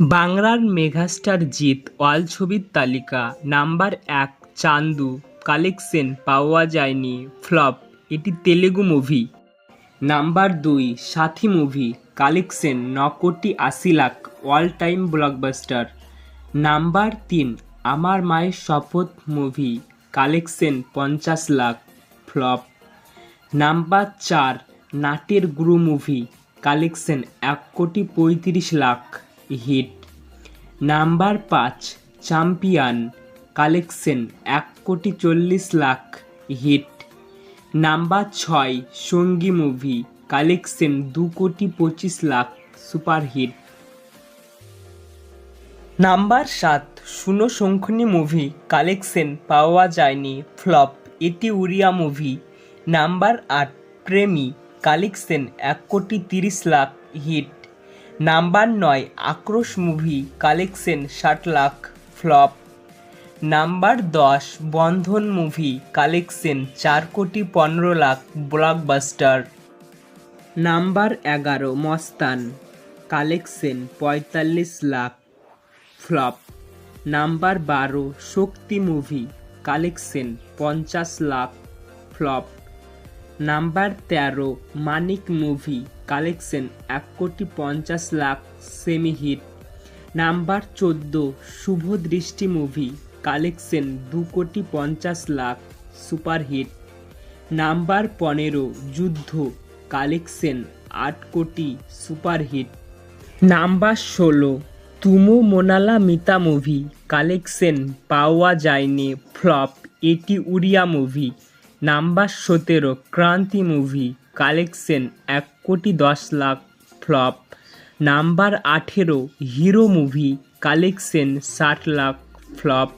বাংলার মেগাস্টার জিৎ ওয়াল ছবির তালিকা, নাম্বার এক, চান্দু, কালেকশন পাওয়া যায়নি, ফ্লপ, এটি তেলেগু মুভি। নাম্বার দুই, সাথী মুভি, কালেকশন ন কোটি আশি lakh all time blockbuster. Number তিন, আমার মায়ের শপথ মুভি, কালেকশন পঞ্চাশ লাখ, ফ্লপ। নাম্বার চার, নাটের গুরু মুভি, কালেকশন এক কোটি পঁয়ত্রিশ লাখ। হিট। নাম্বার পাঁচ চ্যাম্পিয়ন কালেকশন, এক কোটি চল্লিশ লাখ হিট। নাম্বার ছয়, সঙ্গী মুভি কালেকশন, দু কোটি পঁচিশ লাখ সুপারহিট নাম্বার সাত শুনো শঙ্খনী মুভি কালেকশন পাওয়া যায়নি, ফ্লপ, এটি উড়িয়া মুভি। নাম্বার আট, প্রেমী কালেকশন, এক কোটি তিরিশ লাখ হিট। নাম্বার নয়, আক্রোশ মুভি কালেকশন ষাট লাখ ফ্লপ নাম্বার দশ, বন্ধন মুভি কালেকশন চার কোটি পনেরো লাখ ব্লকবাস্টার নাম্বার এগারো, মস্তান কালেকশন পঁয়তাল্লিশ লাখ ফ্লপ নাম্বার বারো, শক্তি মুভি কালেকশন পঞ্চাশ লাখ ফ্লপ নাম্বার তেরো, মানিক মুভি, কালেকশন, এক কোটি পঞ্চাশ লাখ সেমি হিট নাম্বার চোদ্দ, শুভ দৃষ্টি মুভি, কালেকশন, দু কোটি পঞ্চাশ লাখ সুপারহিট। নাম্বার পনেরো, যুদ্ধ, কালেকশন, আট কোটি সুপারহিট। নাম্বার ষোলো, তুমো মোনালা মিতা মুভি, কালেকশন, পাওয়া যায়নি, ফ্লপ, এটি উড়িয়া মুভি। নাম্বার সতেরো, ক্রান্তি মুভি, কালেকশন, এক কোটি দশ লাখ ফ্লপ। নাম্বার আঠেরো, হিরো মুভি, কালেকশন, ষাট লাখ ফ্লপ।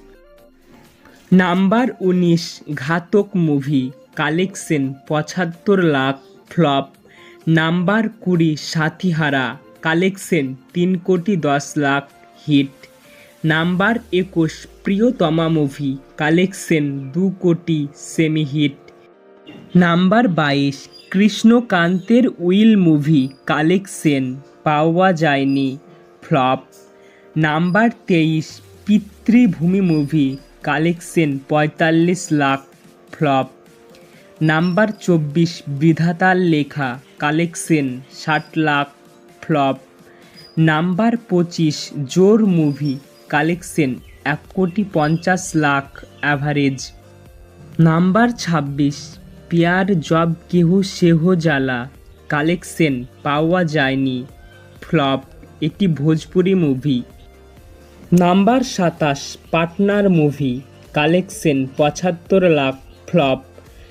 নাম্বার উনিশ, ঘাতক মুভি, কালেকশন, পঁচাত্তর লাখ ফ্লপ। নাম্বার কুড়ি, সাথীহারা, কালেকশন, তিন কোটি দশ লাখ হিট। নাম্বার একুশ, প্রিয়তমা মুভি কালেকশন দু কোটি সেমি হিট নাম্বার বাইশ, কৃষ্ণকান্তের উইল মুভি কালেকশন পাওয়া যায়নি, ফ্লপ। নাম্বার তেইশ, পিতৃভূমি মুভি কালেকশন পঁয়তাল্লিশ লাখ, ফ্লপ। নাম্বার চব্বিশ, বিধাতার লেখা কালেকশন ষাট লাখ, ফ্লপ। নাম্বার পঁচিশ, জোর মুভি কালেকশন, এক কোটি পঞ্চাশ লাখ অ্যাভারেজ নাম্বার ছাব্বিশ, পেয়ার জব কেহু সেহ জ্বালা। কালেকশন, পাওয়া যায়নি। ফ্লপ এটি ভোজপুরি মুভি নাম্বার সাতাশ পার্টনার মুভি কালেকশন, পঁচাত্তর লাখ, ফ্লপ।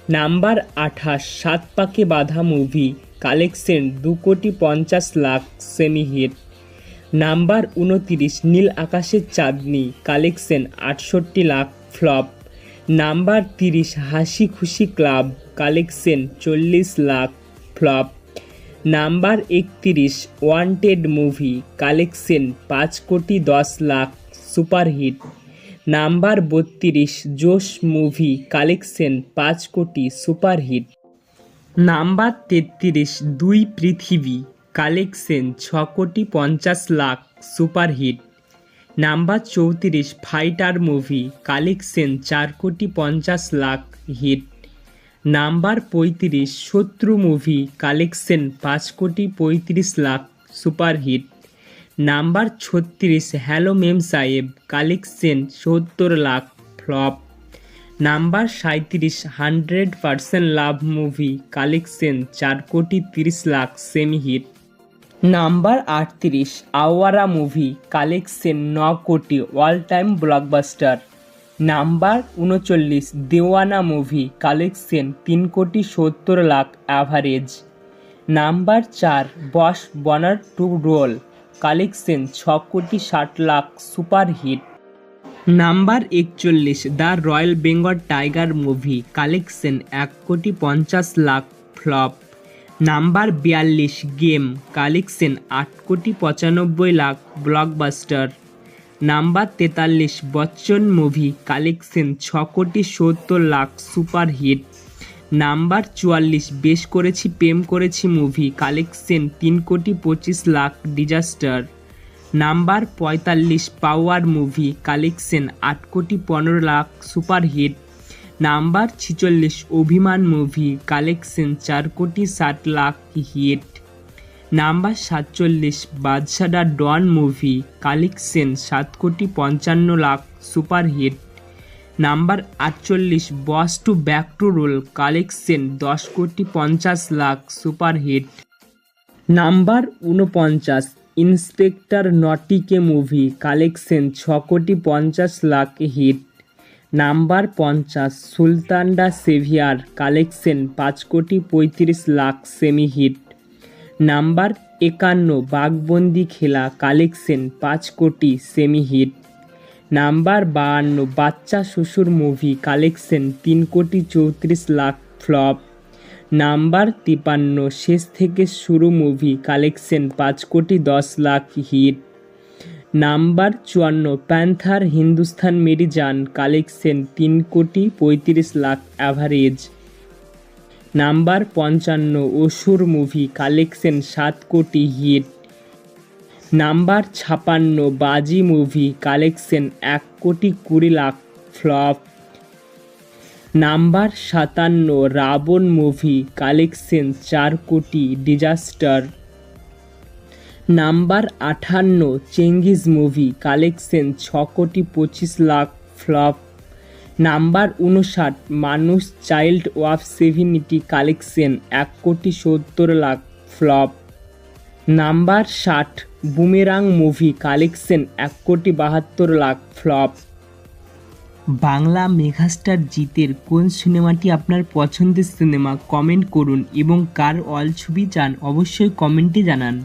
নাম্বার আঠাশ, সাত পাকে বাঁধা মুভি কালেকশন, দু কোটি পঞ্চাশ লাখ সেমি হিট নাম্বার উনতিরিশ, নীল আকাশের চাঁদনি, কালেকশন আটষট্টি লাখ, ফ্লপ। নাম্বার তিরিশ, হাসি খুশি ক্লাব, কালেকশন চল্লিশ লাখ, ফ্লপ। নাম্বার একত্রিশ, ওয়ান্টেড মুভি, কালেকশন পাঁচ কোটি দশ লাখ, সুপারহিট। নাম্বার বত্রিশ, জোশ মুভি, কালেকশন পাঁচ কোটি সুপারহিট। নাম্বার তেত্রিশ, দুই পৃথিবী কালেকশন ছ কোটি পঞ্চাশ লাখ সুপারহিট। নাম্বার চৌত্রিশ, ফাইটার মুভি কালেকশন চার কোটি পঞ্চাশ লাখ হিট। নাম্বার পঁয়ত্রিশ, শত্রু মুভি কালেকশন পাঁচ কোটি পঁয়ত্রিশ লাখ সুপারহিট। নাম্বার ছত্রিশ, হ্যালো মেম সাহেব কালেকশন সত্তর লাখ ফ্লপ। নাম্বার সাঁত্রিশ Hundred Percent Love movie collection চার কোটি তিরিশ লাখ সেমি হিট। নাম্বার আটত্রিশ, আওয়ারা মুভি কালেকশন ন কোটি অল টাইম ব্লকবাস্টার নাম্বার উনচল্লিশ, দেওয়ানা মুভি কালেকশন তিন কোটি সত্তর লাখ অ্যাভারেজ নাম্বার চার, বস বনার টু রোল কালেকশন ছ কোটি ষাট লাখ সুপার হিট নাম্বার একচল্লিশ, the Royal Bengal Tiger movie collection এক কোটি পঞ্চাশ লাখ ফ্লপ নাম্বার বিয়াল্লিশ গেম কালেকশন আট কোটি পঁচানব্বই লাখ ব্লকবাস্টার। নাম্বার তেতাল্লিশ বচ্চন মুভি কালেকশন ছ কোটি সত্তর লাখ সুপার হিট নাম্বার চুয়াল্লিশ বেশ করেছি, প্রেম করেছি মুভি কালেকশন তিন কোটি পঁচিশ লাখ ডিজাস্টার। নাম্বার পঁয়তাল্লিশ পাওয়ার মুভি কালেকশন আট কোটি পনেরো লাখ সুপারহিট। নাম্বার ছিচল্লিশ, অভিমান মুভি কালেকশন চার কোটি ষাট লাখ হিট নাম্বার সাতচল্লিশ বাদশাডা ডন মুভি কালেকশন সাত কোটি পঞ্চান্ন লাখ সুপারহিট নাম্বার আটচল্লিশ Boss two Back to Rule collection দশ কোটি পঞ্চাশ লাখ সুপারহিট নাম্বার উনপঞ্চাশ Inspector Notty K movie collection ছ কোটি পঞ্চাশ লাখ হিট নাম্বার পঞ্চাশ, সুলতানডা সেভিয়ার কালেকশন পাঁচ কোটি পঁয়ত্রিশ লাখ সেমি হিট নাম্বার একান্ন, বাঘবন্দি খেলা কালেকশন পাঁচ কোটি সেমি হিট নাম্বার বাহান্ন, বাচ্চা শ্বশুর মুভি কালেকশন তিন কোটি চৌত্রিশ লাখ ফ্লপ নাম্বার তিপান্ন, শেষ থেকে শুরু মুভি কালেকশন পাঁচ কোটি দশ লাখ হিট নাম্বার চুয়ান্ন, প্যান্থার হিন্দুস্তান মেরি জান কালেকশন তিন কোটি পঁয়ত্রিশ লাখ অ্যাভারেজ নাম্বার পঞ্চান্ন, অসুর মুভি কালেকশন সাত কোটি হিট নাম্বার ছাপান্ন, বাজি মুভি কালেকশন এক কোটি কুড়ি লাখ ফ্লপ নাম্বার সাতান্ন, রাবণ মুভি কালেকশন চার কোটি ডিজাস্টার নাম্বার আঠান্ন, চেঙ্গিজ মুভি, কালেকশন ছ কোটি পঁচিশ লাখ ফ্লপ। নাম্বার উনষাট মানুষ চাইল্ড ওয়াফ সেভিনিটি, কালেকশন এক কোটি সত্তর লাখ ফ্লপ। নাম্বার ষাট, বুমেরাং মুভি, কালেকশন এক কোটি বাহাত্তর লাখ ফ্লপ। বাংলা মেঘাস্টার জিতের কোন সিনেমাটি আপনার পছন্দের সিনেমা, কমেন্ট করুন এবং কার অল ছবি চান অবশ্যই কমেন্টে জানান।